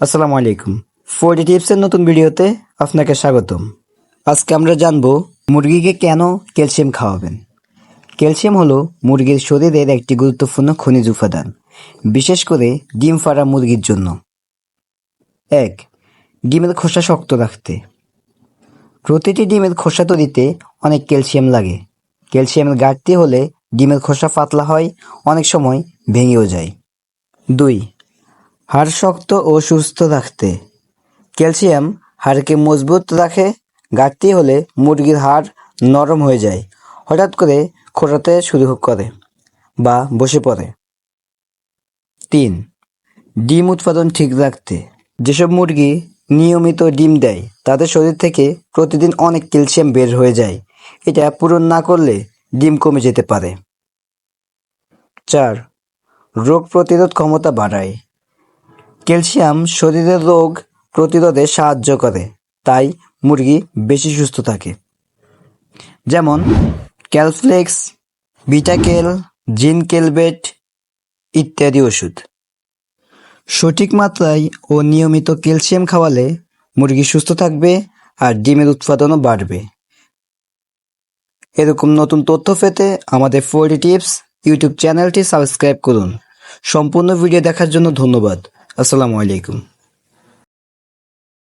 আসসালামু আলাইকুম। ফোরটি টিপসের নতুন ভিডিওতে আপনাকে স্বাগতম। আজকে আমরা জানব মুরগিকে কেন ক্যালসিয়াম খাওয়াবেন। ক্যালসিয়াম হলো মুরগির শরীরের একটি গুরুত্বপূর্ণ খনিজ উপাদান, বিশেষ করে ডিম ফাড়া মুরগির জন্য। এক, ডিমের খোসা শক্ত রাখতে। প্রতিটি ডিমের খোসা তৈরিতে অনেক ক্যালসিয়াম লাগে। ক্যালসিয়ামের ঘাটতি হলে ডিমের খোসা পাতলা হয়, অনেক সময় ভেঙেও যায়। দুই হাড় শক্ত ও সুস্থ রাখতে ক্যালসিয়াম হাড়কে মজবুত রাখে, ঘাটতি হলে মুরগির হাড় নরম হয়ে যায়, হঠাৎ করে খোঁড়াতে শুরু করে বা বসে পড়ে। তিন, ডিম উৎপাদন ঠিক রাখতে। যেসব মুরগি নিয়মিত ডিম দেয়, তাদের শরীর থেকে প্রতিদিন অনেক ক্যালসিয়াম বের হয়ে যায়। এটা পূরণ না করলে ডিম কমে যেতে পারে। চার, রোগ প্রতিরোধ ক্ষমতা বাড়ায়। ক্যালসিয়াম শরীরের রোগ প্রতিরোধে সাহায্য করে, তাই মুরগি বেশি সুস্থ থাকে। যেমন ক্যালফ্লেক্স, বিটাকেল, জিন কেলবেট ইত্যাদি ওষুধ। সঠিক মাত্রায় ও নিয়মিত ক্যালসিয়াম খাওয়ালে মুরগি সুস্থ থাকবে আর ডিমের উৎপাদনও বাড়বে। এরকম নতুন তথ্য পেতে আমাদের ফোরটি টিপস ইউটিউব চ্যানেলটি সাবস্ক্রাইব করুন। সম্পূর্ণ ভিডিও দেখার জন্য ধন্যবাদ। আসসালামু আলাইকুম